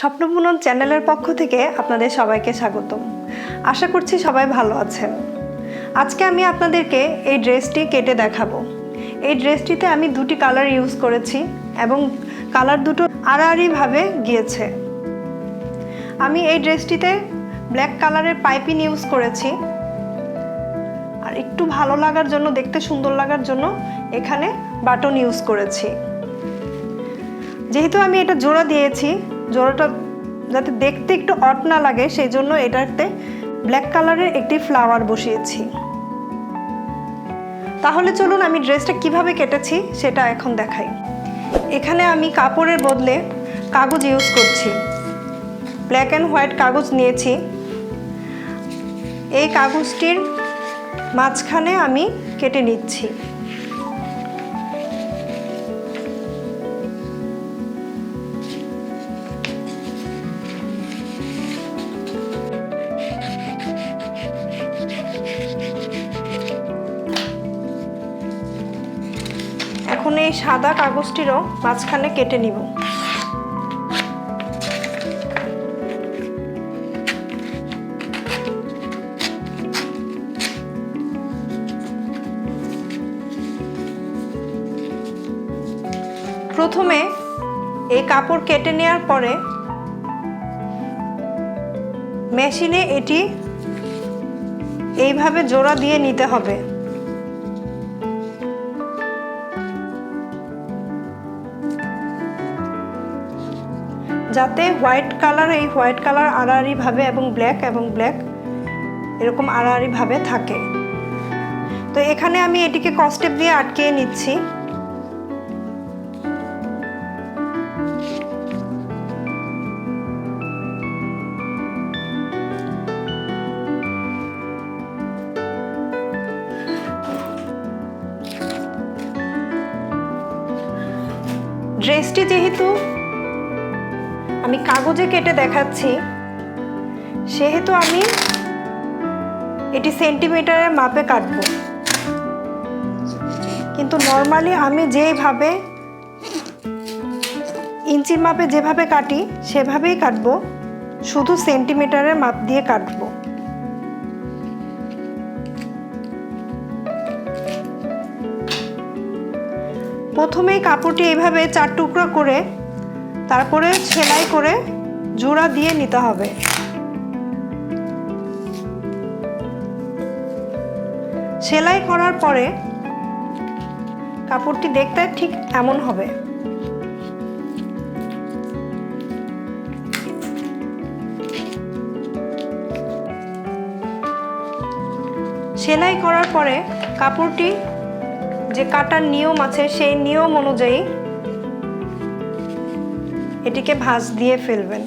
স্বপ্নবুনন চ্যানেলের পক্ষ থেকে আপনাদের সবাইকে স্বাগতম। আশা করছি সবাই ভালো আছেন। আজকে আমি আপনাদেরকে এই ড্রেসটি কেটে দেখাবো। এই ড্রেসটিতে আমি দুটি কালার ইউজ করেছি এবং কালার দুটো আড়াআড়িভাবে গিয়েছে। আমি এই ড্রেসটিতে ব্ল্যাক কালারের পাইপিং ইউজ করেছি। আর একটু ভালো লাগার জন্য, দেখতে সুন্দর লাগার জন্য এখানে বাটন ইউজ করেছি। যেহেতু আমি এটা জোড়া দিয়েছি জোড়াটা যাতে দেখতে একটু অট না লাগে, সেই জন্য এটাতে ব্ল্যাক কালারের একটি ফ্লাওয়ার বসিয়েছি। তাহলে চলুন আমি ড্রেসটা কীভাবে কেটেছি সেটা এখন দেখাই। এখানে আমি কাপড়ের বদলে কাগজ ইউজ করছি। ব্ল্যাক অ্যান্ড হোয়াইট কাগজ নিয়েছি। এই কাগজটির মাঝখানে আমি কেটে নিচ্ছি। সাদা কাগজটিরও মাঝখানে কেটে নিব। প্রথমে এই কাপড় কেটে নেওয়ার পরে মেশিনে এটি এইভাবে জোড়া দিয়ে নিতে হবে। যাতে হোয়াইট কালার, এই হোয়াইট কালার আড়াআড়িভাবে এবং ব্ল্যাক এবং ব্ল্যাক এরকম আড়াআড়িভাবে থাকে। তো এখানে আমি এটিকে কস্টেপ দিয়ে আটকিয়ে নিচ্ছি। ড্রেসটি যেহেতু আমি কাগজে কেটে দেখাচ্ছি। সেহেতু আমি এটি সেন্টিমিটারের মাপে কাটবো। কিন্তু নর্মালি আমি যেভাবে ইঞ্চির মাপে যেভাবে কাটি, সেভাবেই কাটবো। শুধু সেন্টিমিটারের মাপ দিয়ে কাটবো। প্রথমেই কাপড়টি এইভাবে চার টুকরো করে তারপরে সেলাই করে জোড়া দিয়ে নিতে হবে। সেলাই করার পরে কাপড়টি দেখতে ঠিক এমন হবে। সেলাই করার পরে কাপড়টি যে কাটার নিয়ম আছে সেই নিয়ম অনুযায়ী এটিকে ভাঁজ দিয়ে ফেলবেন।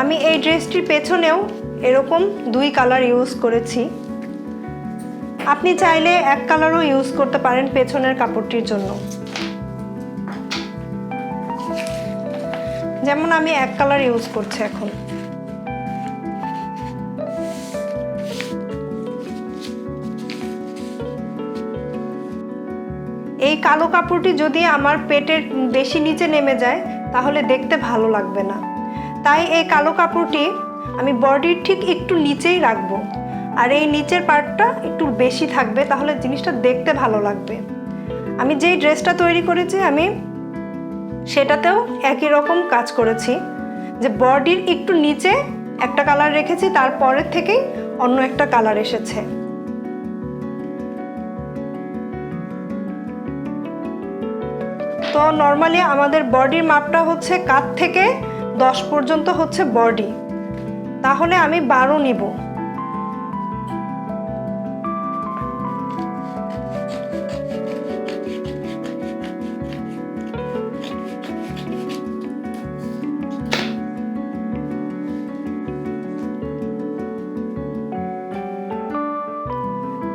আমি এই ড্রেসটির পেছনেও এরকম দুই কালার ইউজ করেছি। আপনি চাইলে এক কালারও ইউজ করতে পারেন পেছনের কাপড়টির জন্য। যেমন আমি এক কালার ইউজ করছি এখন। কালো কাপড়টি যদি আমার পেটের বেশি নিচে নেমে যায়, তাহলে দেখতে ভালো লাগবে না। তাই এই কালো কাপড়টি আমি বডির ঠিক একটু নিচেই রাখব। আর এই নিচের পার্টটা একটু বেশি থাকবে, তাহলে জিনিসটা দেখতে ভালো লাগবে। আমি যেই ড্রেসটা তৈরি করেছি, আমি সেটাতেও একই রকম কাজ করেছি। যে বডির একটু নিচে একটা কালার রেখেছি, তারপরের থেকেই অন্য একটা কালার এসেছে। তো নর্মালি আমাদের বডির মাপটা হচ্ছে কাত থেকে দশ পর্যন্ত হচ্ছে বডি তাহলে আমি বারো নিব।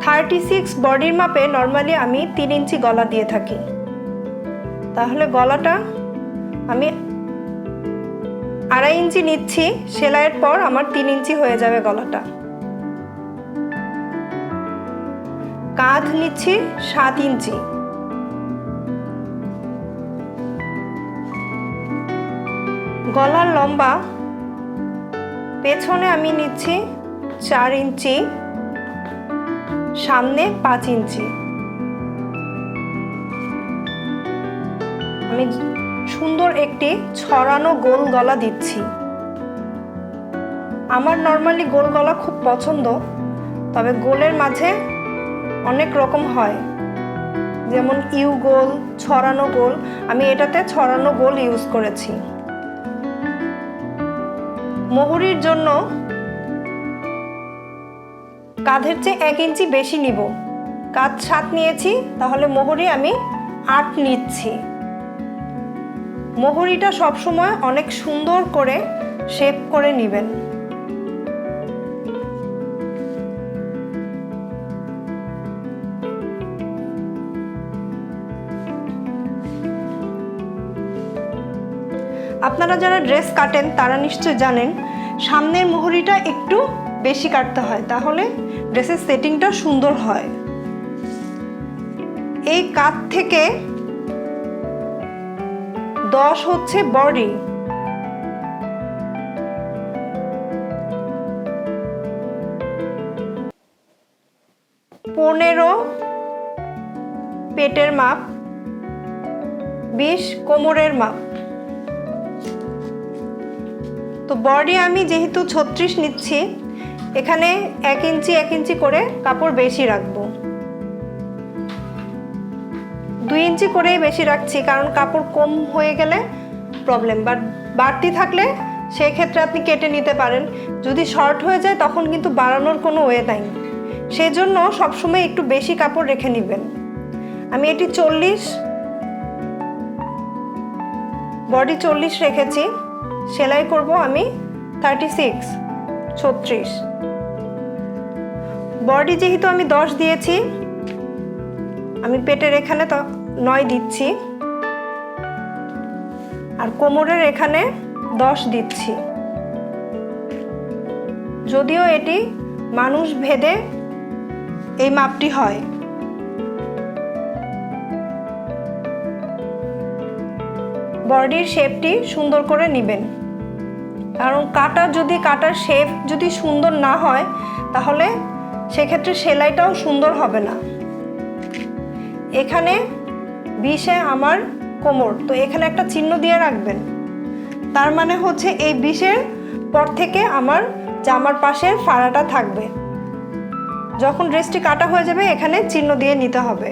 থার্টি সিক্স বডির মাপে নর্মালি আমি তিন ইঞ্চি গলা দিয়ে থাকি। তাহলে গলাটা আমি আড়াই ইঞ্চি নিচ্ছি, সেলাইয়ের পর আমার তিন ইঞ্চি হয়ে যাবে গলাটা। কাঁধ নিচ্ছি সাত ইঞ্চি। গলার লম্বা পেছনে আমি নিচ্ছি চার ইঞ্চি, সামনে পাঁচ ইঞ্চি। আমি সুন্দর একটি ছড়ানো গোল গলা দিচ্ছি। আমার নর্মালি গোল গলা খুব পছন্দ, তবে গোলের মাঝে অনেক রকম হয়। যেমন ইউ গোল, ছড়ানো গোল, আমি এটাতে ছড়ানো গোল ইউজ করেছি। মোহরির জন্য কাঁধের চেয়ে এক ইঞ্চি বেশি নিব। কাঁধ সাত নিয়েছি, তাহলে মোহরি আমি আট নিচ্ছি। মোহরিটা সবসময় অনেক সুন্দর করে শেপ করে নেবেন। আপনারা যারা ড্রেস কাটেন, তারা নিশ্চয় জানেন, সামনের মোহরিটা একটু বেশি কাটতে হয়, তাহলে ড্রেসের সেটিংটা সুন্দর হয়। এই কাত থেকে দশ হচ্ছে বডি পনেরো, পেটের মাপ। বিশ, কোমরের মাপ। তো বডি আমি যেহেতু ছত্রিশ নিচ্ছি, এখানে এক ইঞ্চি এক ইঞ্চি করে কাপড় বেশি রাখব। দুই ইঞ্চি করেই বেশি রাখছি, কারণ কাপড় কম হয়ে গেলে প্রবলেম বাট বাড়তি থাকলে সেই ক্ষেত্রে আপনি কেটে নিতে পারেন। যদি শর্ট হয়ে যায়, তখন কিন্তু বাড়ানোর কোনো ওয়ে নাই। সেজন্য সবসময় একটু বেশি কাপড় রেখে নেবেন। আমি এটি চল্লিশ বডি চল্লিশ রেখেছি। সেলাই করব আমি থার্টি সিক্স ছত্রিশ। বডি যেহেতু আমি দশ দিয়েছি আমি পেটের এখানে তো নয় দিচ্ছি। আর কোমরের এখানে দশ দিচ্ছি। যদিও এটি মানুষ ভেদে এই মাপটি হয়। বডির শেপটি সুন্দর করে নেবেন। কারণ কাটার যদি কাটার শেপ যদি সুন্দর না হয়, তাহলে সেক্ষেত্রে সেলাইটাও সুন্দর হবে না। এখানে বিশে আমার কোমর। তো এখানে একটা চিহ্ন দিয়ে রাখবেন। তার মানে হচ্ছে এই বিশের পর থেকে আমার জামার পাশের ফাড়াটা থাকবে। যখন ড্রেসটি কাটা হয়ে যাবে, এখানে চিহ্ন দিয়ে নিতে হবে।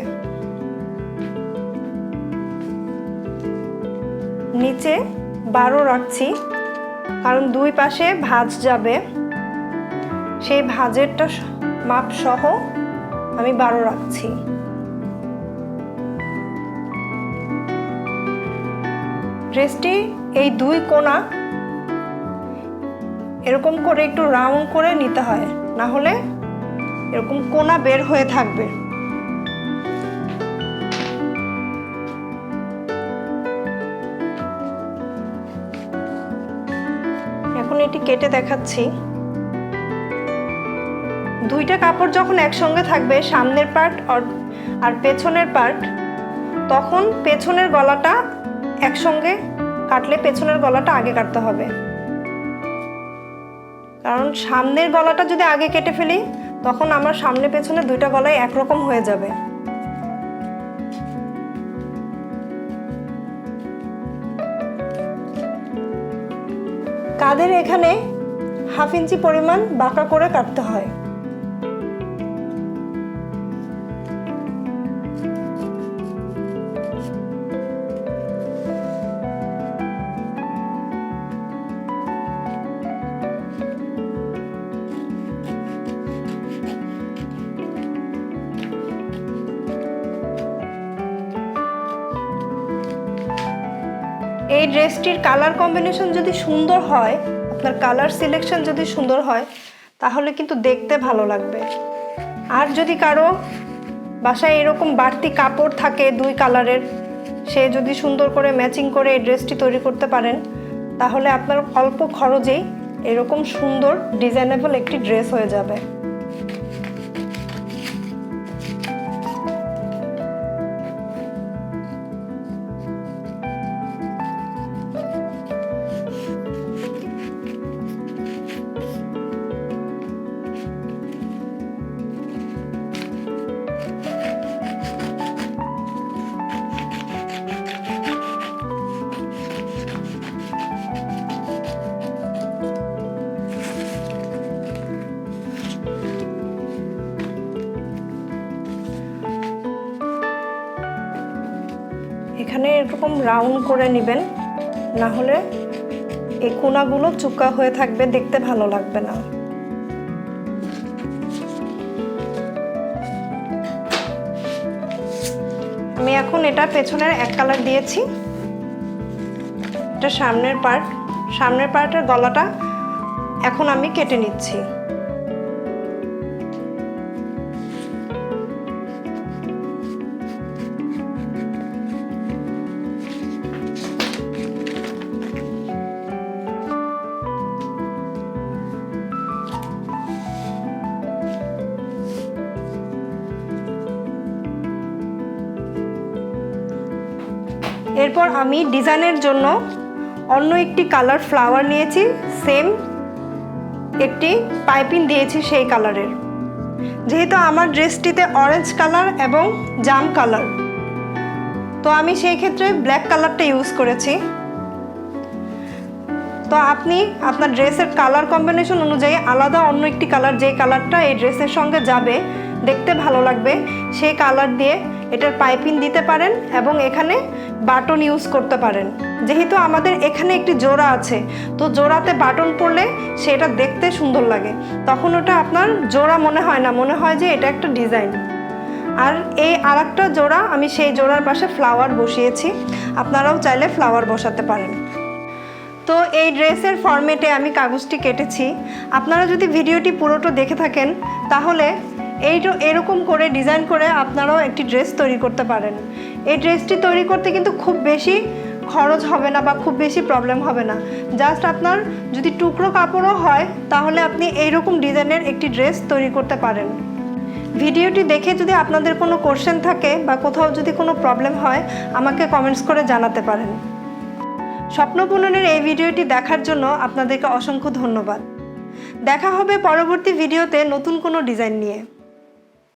নিচে বারো রাখছি, কারণ দুই পাশে ভাঁজ যাবে। সেই ভাঁজেরটা মাপ সহ আমি বারো রাখছি। ড্রেসটি এই দুই কোনা এরকম করে একটু রাউন্ড করে নিতে হয়। না হলে এরকম কোনা বের হয়ে থাকবে। এখন এটি কেটে দেখাচ্ছি। দুইটা কাপড় যখন একসঙ্গে থাকবে, সামনের পার্ট আর পেছনের পার্ট তখন পেছনের গলাটা একসঙ্গে কাটলে পেছনের গলাটা আগে কাটতে হবে। কারণ সামনের গলাটা যদি আগে কেটে ফেলি, তখন আমার সামনে পেছনে দুইটা গলায় একরকম হয়ে যাবে। কাদের এখানে হাফ ইঞ্চি পরিমাণ বাঁকা করে কাটতে হয়? এই ড্রেসটির কালার কম্বিনেশন যদি সুন্দর হয়, আপনার কালার সিলেকশন যদি সুন্দর হয়, তাহলে কিন্তু দেখতে ভালো লাগবে। আর যদি কারও বাসায় এরকম বাড়তি কাপড় থাকে দুই কালারের সে যদি সুন্দর করে ম্যাচিং করে এই ড্রেসটি তৈরি করতে পারেন, তাহলে আপনার অল্প খরচেই এরকম সুন্দর ডিজাইনেবল একটি ড্রেস হয়ে যাবে। এরকম রাউন্ড করে নেবেন না হলে এই কোনাগুলো চুকা হয়ে থাকবে, দেখতে ভালো লাগবে না। আমি এখন এটা পেছনের এক কালার দিয়েছি। এটা সামনের পার্ট সামনের পার্টের গলাটা এখন আমি কেটে নিচ্ছি। এরপর আমি ডিজাইনের জন্য অন্য একটি কালার ফ্লাওয়ার নিয়েছি, সেম একটি পাইপিং দিয়েছি সেই কালারের। যেহেতু আমার ড্রেসটিতে অরেঞ্জ কালার এবং জাম কালার, তো আমি সেই ক্ষেত্রে ব্ল্যাক কালারটা ইউজ করেছি। তো আপনি আপনার ড্রেসের কালার কম্বিনেশন অনুযায়ী আলাদা অন্য একটি কালার যে কালারটা এই ড্রেসের সঙ্গে যাবে, দেখতে ভালো লাগবে, সেই কালার দিয়ে এটার পাইপিং দিতে পারেন এবং এখানে বাটন ইউজ করতে পারেন। যেহেতু আমাদের এখানে একটি জোড়া আছে, তো জোড়াতে বাটন পড়লে সেটা দেখতে সুন্দর লাগে। তখন ওটা আপনার জোড়া মনে হয় না, মনে হয় যে এটা একটা ডিজাইন। আর এই আরেকটা জোড়া, আমি সেই জোড়ার পাশে ফ্লাওয়ার বসিয়েছি। আপনারাও চাইলে ফ্লাওয়ার বসাতে পারেন। তো এই ড্রেসের ফরম্যাটে আমি কাগজটি কেটেছি। আপনারা যদি ভিডিওটি পুরোটা দেখে থাকেন, তাহলে এই এরকম করে ডিজাইন করে আপনারাও একটি ড্রেস তৈরি করতে পারেন। এই ড্রেসটি তৈরি করতে কিন্তু খুব বেশি খরচ হবে না বা খুব বেশি প্রবলেম হবে না। জাস্ট আপনার যদি টুকরো কাপড়ও হয়, তাহলে আপনি এইরকম ডিজাইনের একটি ড্রেস তৈরি করতে পারেন। ভিডিওটি দেখে যদি আপনাদের কোনো কোশ্চেন থাকে বা কোথাও যদি কোনো প্রবলেম হয়, আমাকে কমেন্টস করে জানাতে পারেন। স্বপ্নপূরণের এই ভিডিওটি দেখার জন্য আপনাদেরকে অসংখ্য ধন্যবাদ। দেখা হবে পরবর্তী ভিডিওতে নতুন কোনো ডিজাইন নিয়ে।